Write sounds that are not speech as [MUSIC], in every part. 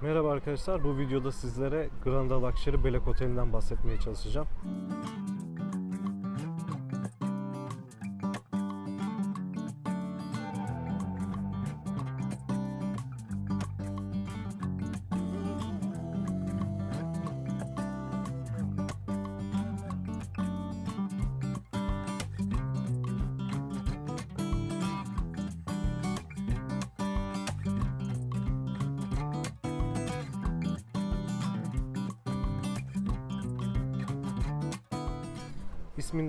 Merhaba arkadaşlar. Bu videoda sizlere Granda Luxury Belek Oteli'nden bahsetmeye çalışacağım.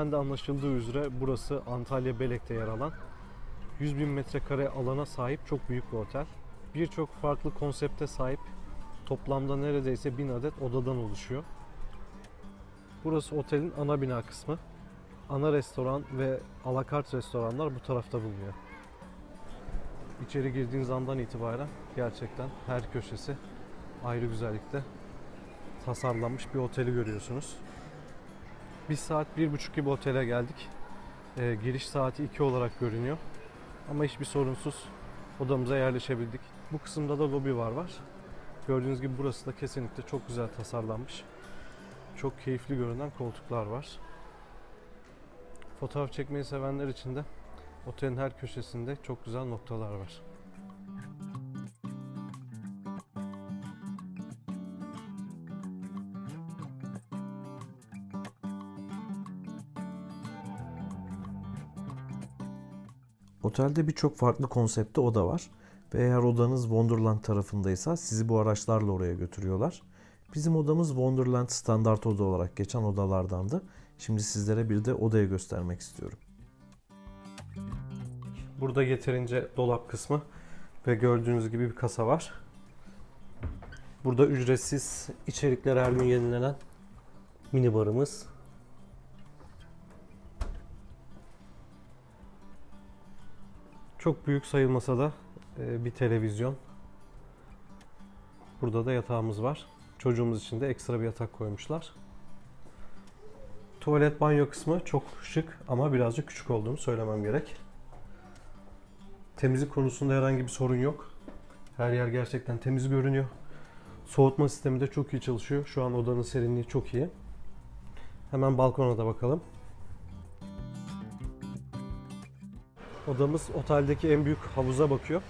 İsminden de anlaşıldığı üzere burası Antalya Belek'te yer alan 100 bin metrekare alana sahip çok büyük bir otel. Birçok farklı konsepte sahip toplamda neredeyse 1000 adet odadan oluşuyor. Burası otelin ana bina kısmı. Ana restoran ve alakart restoranlar bu tarafta bulunuyor. İçeri girdiğiniz andan itibaren gerçekten her köşesi ayrı güzellikte tasarlanmış bir oteli görüyorsunuz. Biz saat bir buçuk gibi otele geldik. Ee, giriş saati 2 olarak görünüyor. Ama hiçbir sorunsuz odamıza yerleşebildik. Bu kısımda da lobi var var. Gördüğünüz gibi burası da kesinlikle çok güzel tasarlanmış. Çok keyifli görünen koltuklar var. Fotoğraf çekmeyi sevenler için de otelin her köşesinde çok güzel noktalar var. Otelde birçok farklı konsepte oda var. Ve eğer odanız Wonderland tarafındaysa sizi bu araçlarla oraya götürüyorlar. Bizim odamız Wonderland standart oda olarak geçen odalardandı. Şimdi sizlere bir de odayı göstermek istiyorum. Burada yeterince dolap kısmı ve gördüğünüz gibi bir kasa var. Burada ücretsiz içerikler her gün yenilenen mini barımız. Çok büyük sayılmasa da e, bir televizyon. Burada da yatağımız var. Çocuğumuz için de ekstra bir yatak koymuşlar. Tuvalet banyo kısmı çok şık ama birazcık küçük olduğunu söylemem gerek. Temizlik konusunda herhangi bir sorun yok. Her yer gerçekten temiz görünüyor. Soğutma sistemi de çok iyi çalışıyor. Şu an odanın serinliği çok iyi. Hemen balkona da bakalım. Odamız oteldeki en büyük havuza bakıyor.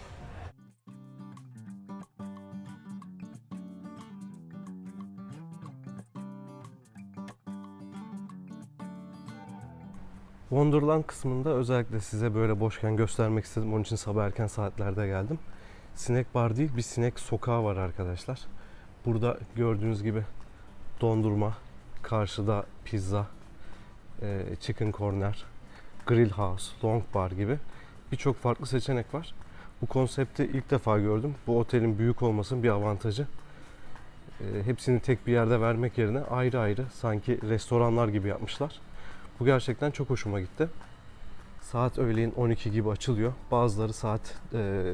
Wonderland kısmında özellikle size böyle boşken göstermek istedim. Onun için sabah erken saatlerde geldim. Sinek bar değil bir sinek sokağı var arkadaşlar. Burada gördüğünüz gibi dondurma, karşıda pizza, e, chicken corner, grill house, long bar gibi birçok farklı seçenek var. Bu konsepti ilk defa gördüm. Bu otelin büyük olmasının bir avantajı. E, hepsini tek bir yerde vermek yerine ayrı ayrı sanki restoranlar gibi yapmışlar. Bu gerçekten çok hoşuma gitti. Saat öğleyin 12 gibi açılıyor. Bazıları saat e,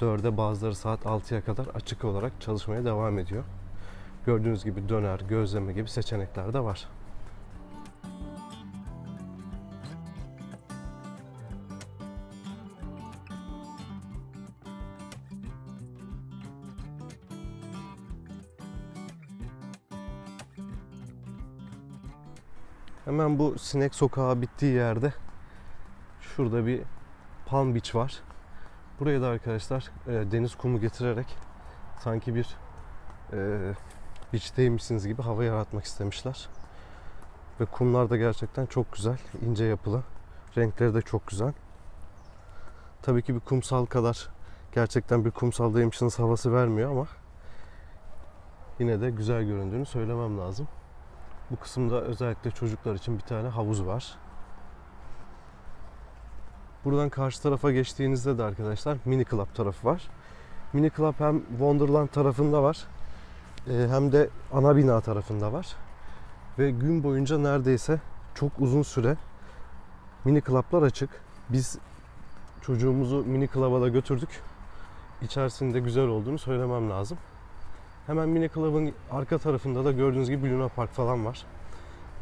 4'e bazıları saat 6'ya kadar açık olarak çalışmaya devam ediyor. Gördüğünüz gibi döner, gözleme gibi seçenekler de var. Hemen bu sinek sokağı bittiği yerde şurada bir Palm Beach var. Buraya da arkadaşlar e, deniz kumu getirerek sanki bir e, beach'teymişsiniz gibi hava yaratmak istemişler. Ve kumlar da gerçekten çok güzel, ince yapılı. Renkleri de çok güzel. Tabii ki bir kumsal kadar gerçekten bir kumsaldaymışsınız havası vermiyor ama yine de güzel göründüğünü söylemem lazım. Bu kısımda özellikle çocuklar için bir tane havuz var. Buradan karşı tarafa geçtiğinizde de arkadaşlar mini club tarafı var. Mini club hem Wonderland tarafında var e, hem de ana bina tarafında var. Ve gün boyunca neredeyse çok uzun süre mini club'lar açık. Biz çocuğumuzu mini club'a da götürdük. İçerisinde güzel olduğunu söylemem lazım. Hemen mini club'ın arka tarafında da gördüğünüz gibi Luna Park falan var.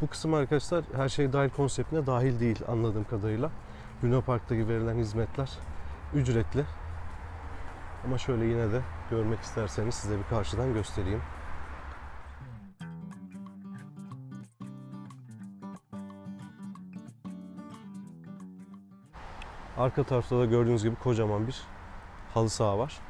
Bu kısım arkadaşlar her şey dahil konseptine dahil değil anladığım kadarıyla. Luna Park'taki verilen hizmetler ücretli. Ama şöyle yine de görmek isterseniz size bir karşıdan göstereyim. Arka tarafta da gördüğünüz gibi kocaman bir halı saha var.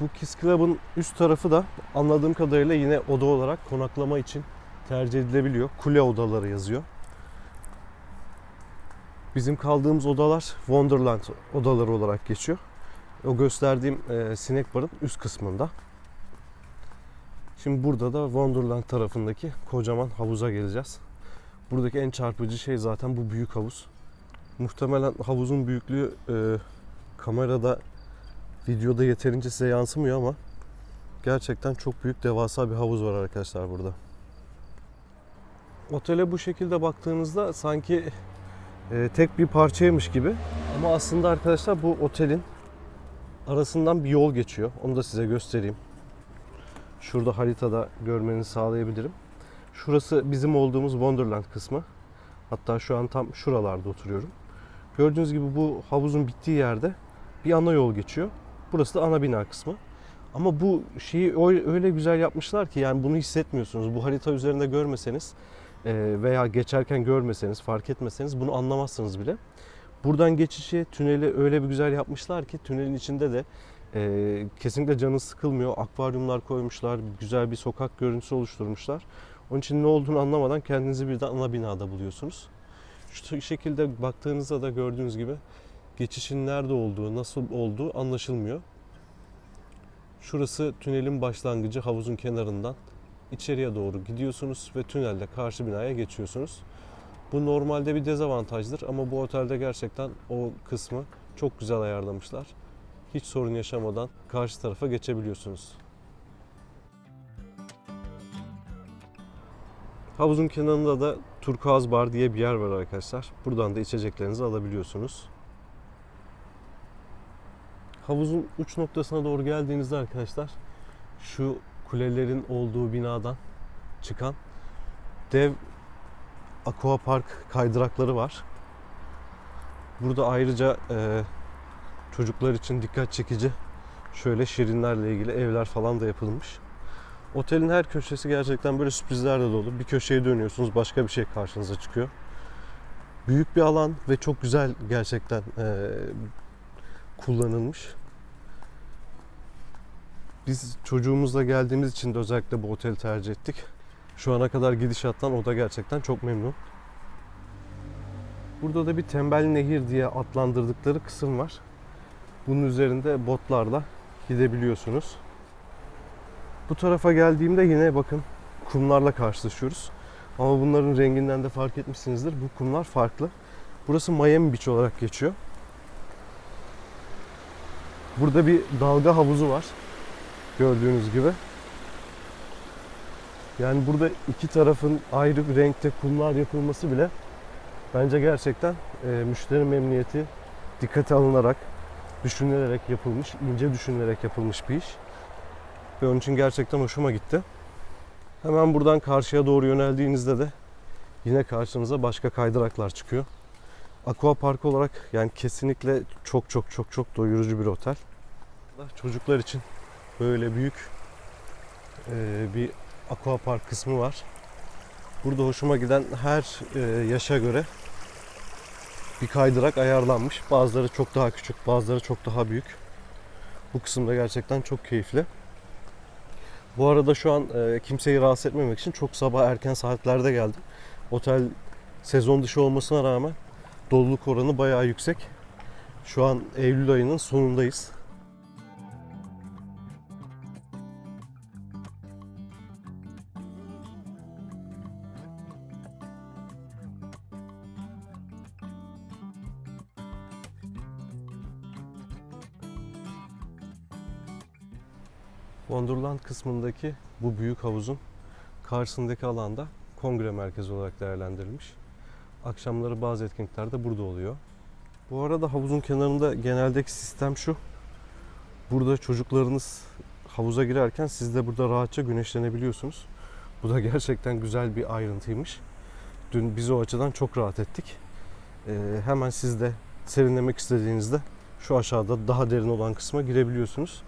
Bu Kiss Club'ın üst tarafı da anladığım kadarıyla yine oda olarak konaklama için tercih edilebiliyor. Kule odaları yazıyor. Bizim kaldığımız odalar Wonderland odaları olarak geçiyor. O gösterdiğim e, sinek barın üst kısmında. Şimdi burada da Wonderland tarafındaki kocaman havuza geleceğiz. Buradaki en çarpıcı şey zaten bu büyük havuz. Muhtemelen havuzun büyüklüğü e, kamerada, videoda yeterince size yansımıyor ama gerçekten çok büyük, devasa bir havuz var arkadaşlar burada. Otele bu şekilde baktığınızda sanki e, tek bir parçaymış gibi. Ama aslında arkadaşlar bu otelin arasından bir yol geçiyor. Onu da size göstereyim. Şurada haritada görmenizi sağlayabilirim. Şurası bizim olduğumuz Wonderland kısmı. Hatta şu an tam şuralarda oturuyorum. Gördüğünüz gibi bu havuzun bittiği yerde bir ana yol geçiyor. Burası da ana bina kısmı. Ama bu şeyi öyle güzel yapmışlar ki yani bunu hissetmiyorsunuz. Bu harita üzerinde görmeseniz e, veya geçerken görmeseniz, fark etmeseniz bunu anlamazsınız bile. Buradan geçişi, tüneli öyle bir güzel yapmışlar ki tünelin içinde de e, kesinlikle canı sıkılmıyor. Akvaryumlar koymuşlar, güzel bir sokak görüntüsü oluşturmuşlar. Onun için ne olduğunu anlamadan kendinizi birden ana binada buluyorsunuz. Şu şekilde baktığınızda da gördüğünüz gibi geçişin nerede olduğu, nasıl olduğu anlaşılmıyor. Şurası tünelin başlangıcı havuzun kenarından içeriye doğru gidiyorsunuz ve tünelde karşı binaya geçiyorsunuz. Bu normalde bir dezavantajdır ama bu otelde gerçekten o kısmı çok güzel ayarlamışlar. Hiç sorun yaşamadan karşı tarafa geçebiliyorsunuz. Havuzun kenarında da Turkuaz Bar diye bir yer var arkadaşlar. Buradan da içeceklerinizi alabiliyorsunuz. Havuzun uç noktasına doğru geldiğinizde arkadaşlar şu kulelerin olduğu binadan çıkan dev aqua park kaydırakları var. Burada ayrıca e, çocuklar için dikkat çekici şöyle şirinlerle ilgili evler falan da yapılmış. Otelin her köşesi gerçekten böyle sürprizlerle dolu. Bir köşeye dönüyorsunuz başka bir şey karşınıza çıkıyor. Büyük bir alan ve çok güzel gerçekten e, kullanılmış. Biz çocuğumuzla geldiğimiz için de özellikle bu oteli tercih ettik. Şu ana kadar gidişattan o da gerçekten çok memnun. Burada da bir tembel nehir diye adlandırdıkları kısım var. Bunun üzerinde botlarla gidebiliyorsunuz. Bu tarafa geldiğimde yine bakın kumlarla karşılaşıyoruz. Ama bunların renginden de fark etmişsinizdir. Bu kumlar farklı. Burası Miami Beach olarak geçiyor. Burada bir dalga havuzu var. Gördüğünüz gibi. Yani burada iki tarafın ayrı bir renkte kumlar yapılması bile bence gerçekten e, müşteri memnuniyeti dikkate alınarak, düşünülerek yapılmış, ince düşünülerek yapılmış bir iş. Ve onun için gerçekten hoşuma gitti. Hemen buradan karşıya doğru yöneldiğinizde de yine karşınıza başka kaydıraklar çıkıyor. Aqua Park olarak yani kesinlikle çok çok çok çok doyurucu bir otel. Çocuklar için böyle büyük e, bir aqua park kısmı var. Burada hoşuma giden her e, yaşa göre bir kaydırak ayarlanmış. Bazıları çok daha küçük, bazıları çok daha büyük. Bu kısımda gerçekten çok keyifli. Bu arada şu an e, kimseyi rahatsız etmemek için çok sabah erken saatlerde geldim. Otel sezon dışı olmasına rağmen doluluk oranı bayağı yüksek. Şu an Eylül ayının sonundayız. Wonderland kısmındaki bu büyük havuzun karşısındaki alanda kongre merkezi olarak değerlendirilmiş. Akşamları bazı etkinlikler de burada oluyor. Bu arada havuzun kenarında geneldeki sistem şu. Burada çocuklarınız havuza girerken siz de burada rahatça güneşlenebiliyorsunuz. Bu da gerçekten güzel bir ayrıntıymış. Dün biz o açıdan çok rahat ettik. Ee, hemen siz de serinlemek istediğinizde şu aşağıda daha derin olan kısma girebiliyorsunuz.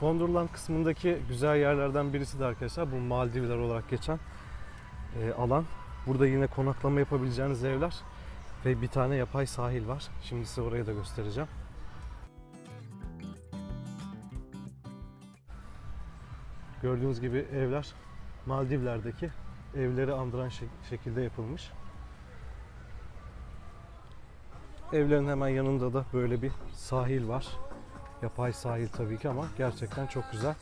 Wonderland kısmındaki güzel yerlerden birisi de arkadaşlar bu Maldivler olarak geçen e, alan. Burada yine konaklama yapabileceğiniz evler ve bir tane yapay sahil var. Şimdi size orayı da göstereceğim. Gördüğünüz gibi evler Maldivler'deki evleri andıran şek- şekilde yapılmış. Evlerin hemen yanında da böyle bir sahil var. Yapay sahil tabii ki ama gerçekten çok güzel.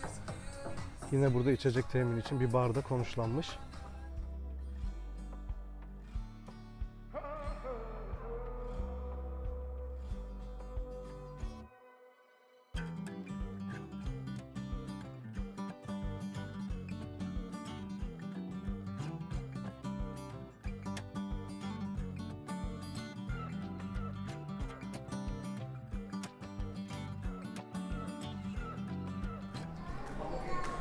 Yine burada içecek temin için bir barda konuşlanmış.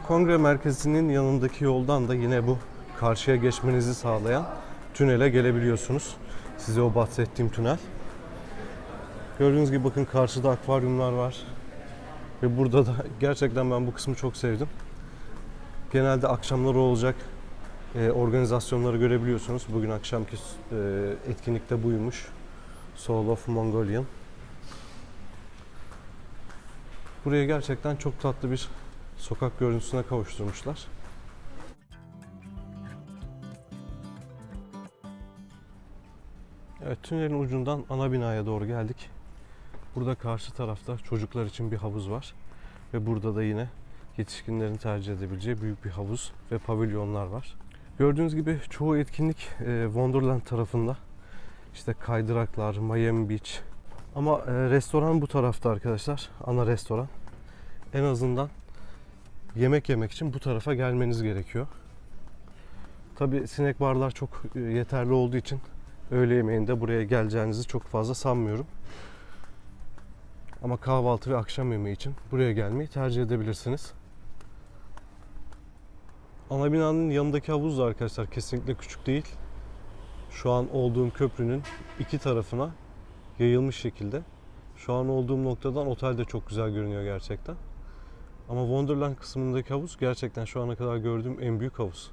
Kongre merkezinin yanındaki yoldan da yine bu karşıya geçmenizi sağlayan tünele gelebiliyorsunuz. Size o bahsettiğim tünel. Gördüğünüz gibi bakın karşıda akvaryumlar var. Ve burada da [LAUGHS] gerçekten ben bu kısmı çok sevdim. Genelde akşamları olacak e, organizasyonları görebiliyorsunuz. Bugün akşamki e, etkinlikte buymuş. Soul of Mongolian. Buraya gerçekten çok tatlı bir sokak görüntüsüne kavuşturmuşlar. Evet, tünelin ucundan ana binaya doğru geldik. Burada karşı tarafta çocuklar için bir havuz var. Ve burada da yine yetişkinlerin tercih edebileceği büyük bir havuz ve pavilyonlar var. Gördüğünüz gibi çoğu etkinlik e, Wonderland tarafında. İşte kaydıraklar, Miami Beach. Ama e, restoran bu tarafta arkadaşlar. Ana restoran. En azından yemek yemek için bu tarafa gelmeniz gerekiyor. Tabi sinek barlar çok e, yeterli olduğu için öğle yemeğinde buraya geleceğinizi çok fazla sanmıyorum. Ama kahvaltı ve akşam yemeği için buraya gelmeyi tercih edebilirsiniz. Ana binanın yanındaki havuz da arkadaşlar kesinlikle küçük değil. Şu an olduğum köprünün iki tarafına yayılmış şekilde. Şu an olduğum noktadan otel de çok güzel görünüyor gerçekten. Ama Wonderland kısmındaki havuz gerçekten şu ana kadar gördüğüm en büyük havuz.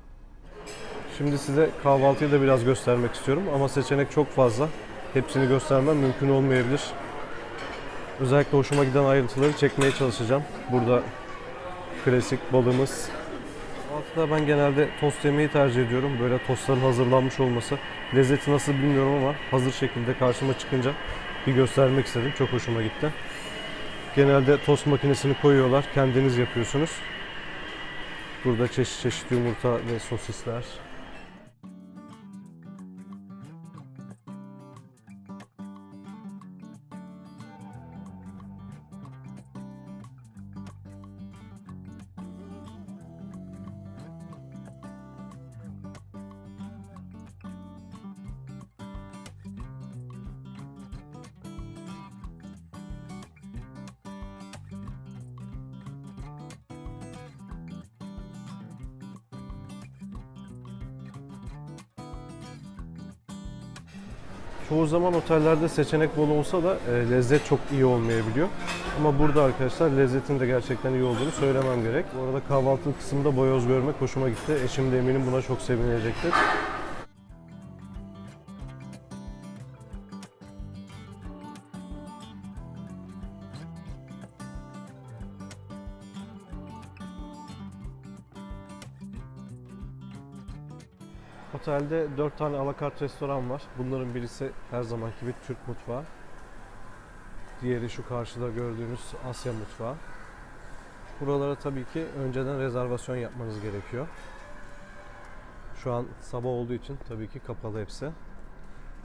Şimdi size kahvaltıyı da biraz göstermek istiyorum ama seçenek çok fazla. Hepsini göstermem mümkün olmayabilir. Özellikle hoşuma giden ayrıntıları çekmeye çalışacağım. Burada klasik balımız. Kahvaltıda ben genelde tost yemeyi tercih ediyorum. Böyle tostların hazırlanmış olması. Lezzeti nasıl bilmiyorum ama hazır şekilde karşıma çıkınca bir göstermek istedim. Çok hoşuma gitti. Genelde tost makinesini koyuyorlar. Kendiniz yapıyorsunuz. Burada çeşit çeşit yumurta ve sosisler. Çoğu zaman otellerde seçenek bol olsa da e, lezzet çok iyi olmayabiliyor. Ama burada arkadaşlar lezzetin de gerçekten iyi olduğunu söylemem gerek. Bu arada kahvaltı kısmında boyoz görmek hoşuma gitti. Eşim de eminim buna çok sevinecektir. Otelde 4 tane alakart restoran var. Bunların birisi her zamanki gibi Türk mutfağı. Diğeri şu karşıda gördüğünüz Asya mutfağı. Buralara tabii ki önceden rezervasyon yapmanız gerekiyor. Şu an sabah olduğu için tabii ki kapalı hepsi.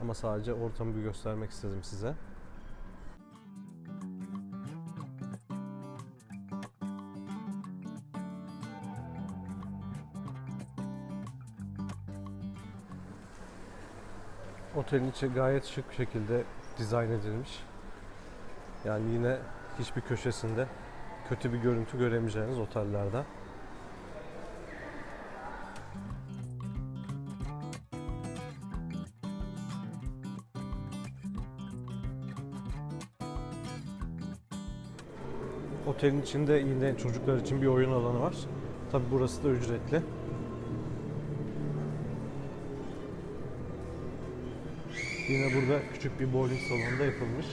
Ama sadece ortamı bir göstermek istedim size. Otelin içi gayet şık bir şekilde dizayn edilmiş. Yani yine hiçbir köşesinde kötü bir görüntü göremeyeceğiniz otellerde. Otelin içinde yine çocuklar için bir oyun alanı var. Tabi burası da ücretli. Yine burada küçük bir bowling salonu da yapılmış.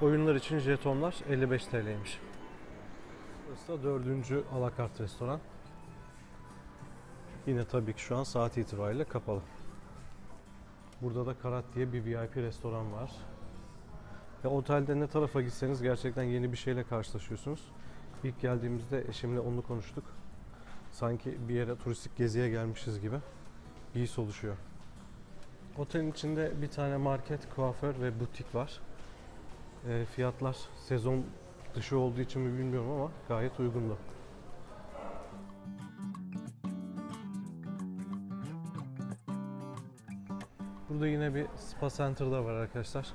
Oyunlar için jetonlar 55 TL'ymiş. Burası da dördüncü alakart restoran. Yine tabii ki şu an saat itibariyle kapalı. Burada da Karat diye bir VIP restoran var. Ya otelde ne tarafa gitseniz gerçekten yeni bir şeyle karşılaşıyorsunuz. İlk geldiğimizde eşimle onu konuştuk. Sanki bir yere turistik geziye gelmişiz gibi bir his oluşuyor. Otelin içinde bir tane market, kuaför ve butik var. E, fiyatlar sezon dışı olduğu için mi bilmiyorum ama gayet uygundu. Burada yine bir spa center'da var arkadaşlar.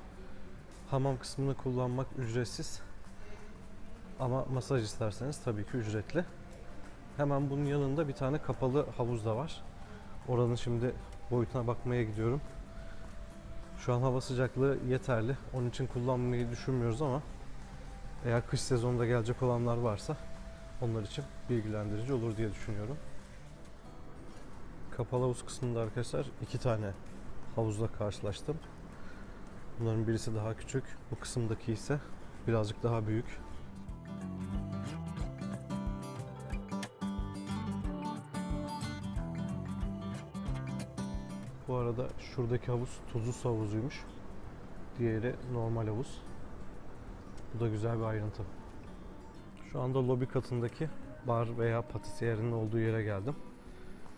Hamam kısmını kullanmak ücretsiz. Ama masaj isterseniz tabii ki ücretli. Hemen bunun yanında bir tane kapalı havuz da var. Oranın şimdi boyutuna bakmaya gidiyorum. Şu an hava sıcaklığı yeterli. Onun için kullanmayı düşünmüyoruz ama eğer kış sezonunda gelecek olanlar varsa onlar için bilgilendirici olur diye düşünüyorum. Kapalı havuz kısmında arkadaşlar iki tane havuzla karşılaştım. Bunların birisi daha küçük, bu kısımdaki ise birazcık daha büyük. Bu arada şuradaki havuz tuzlu su havuzuymuş. Diğeri normal havuz. Bu da güzel bir ayrıntı. Şu anda lobi katındaki bar veya patisyerin olduğu yere geldim.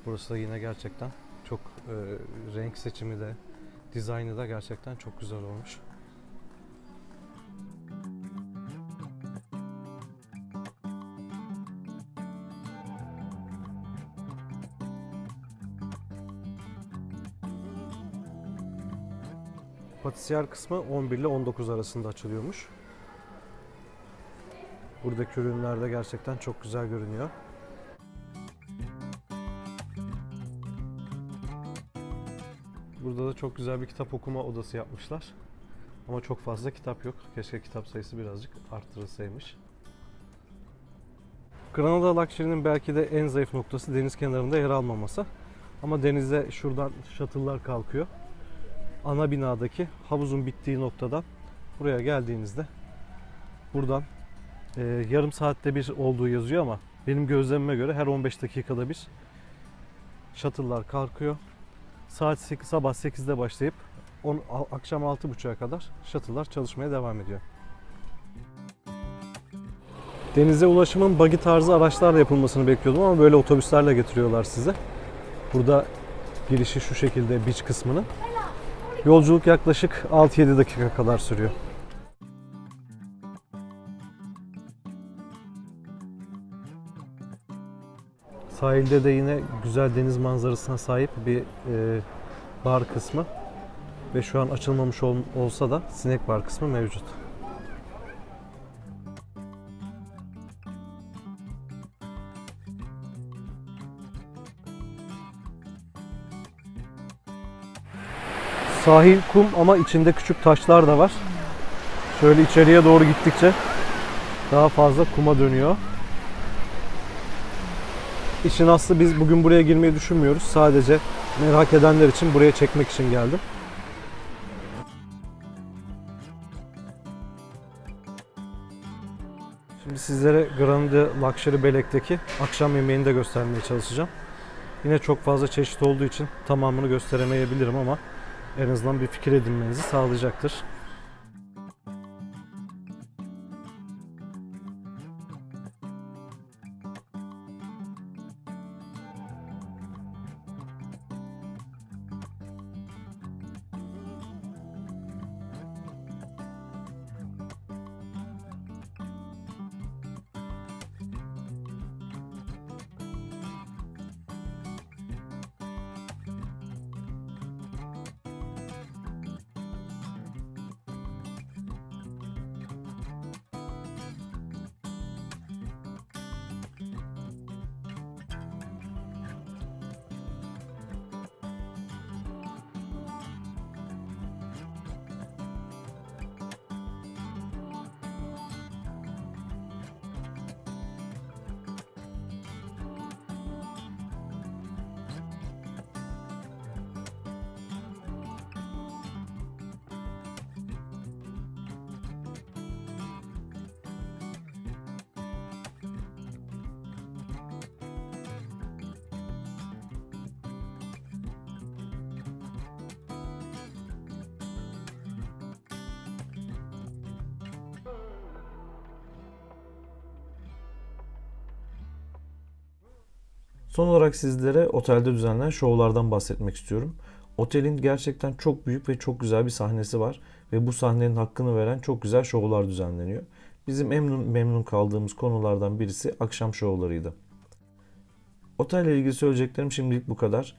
Burası da yine gerçekten çok e, renk seçimi de dizaynı da gerçekten çok güzel olmuş. Patisiyer kısmı 11 ile 19 arasında açılıyormuş. Buradaki ürünler de gerçekten çok güzel görünüyor. Burada da çok güzel bir kitap okuma odası yapmışlar. Ama çok fazla kitap yok. Keşke kitap sayısı birazcık arttırılsaymış. Granada Luxury'nin belki de en zayıf noktası deniz kenarında yer almaması. Ama denize şuradan shuttle'lar kalkıyor. Ana binadaki havuzun bittiği noktadan buraya geldiğinizde buradan e, yarım saatte bir olduğu yazıyor ama benim gözlemime göre her 15 dakikada bir shuttle'lar kalkıyor. Saat 8, sabah 8'de başlayıp on, a- akşam 6.30'a kadar shuttle'lar çalışmaya devam ediyor. Denize ulaşımın buggy tarzı araçlarla yapılmasını bekliyordum ama böyle otobüslerle getiriyorlar size. Burada girişi şu şekilde beach kısmının. Yolculuk yaklaşık 6-7 dakika kadar sürüyor. Sahilde de yine güzel deniz manzarasına sahip bir e, bar kısmı ve şu an açılmamış ol- olsa da sinek bar kısmı mevcut. Sahil kum ama içinde küçük taşlar da var. Şöyle içeriye doğru gittikçe daha fazla kuma dönüyor. İşin aslı biz bugün buraya girmeyi düşünmüyoruz. Sadece merak edenler için buraya çekmek için geldim. Şimdi sizlere Grande Luxury Belek'teki akşam yemeğini de göstermeye çalışacağım. Yine çok fazla çeşit olduğu için tamamını gösteremeyebilirim ama en azından bir fikir edinmenizi sağlayacaktır. Son olarak sizlere otelde düzenlenen şovlardan bahsetmek istiyorum. Otelin gerçekten çok büyük ve çok güzel bir sahnesi var ve bu sahnenin hakkını veren çok güzel şovlar düzenleniyor. Bizim memnun memnun kaldığımız konulardan birisi akşam şovlarıydı. Otelle ilgili söyleyeceklerim şimdilik bu kadar.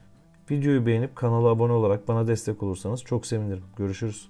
Videoyu beğenip kanala abone olarak bana destek olursanız çok sevinirim. Görüşürüz.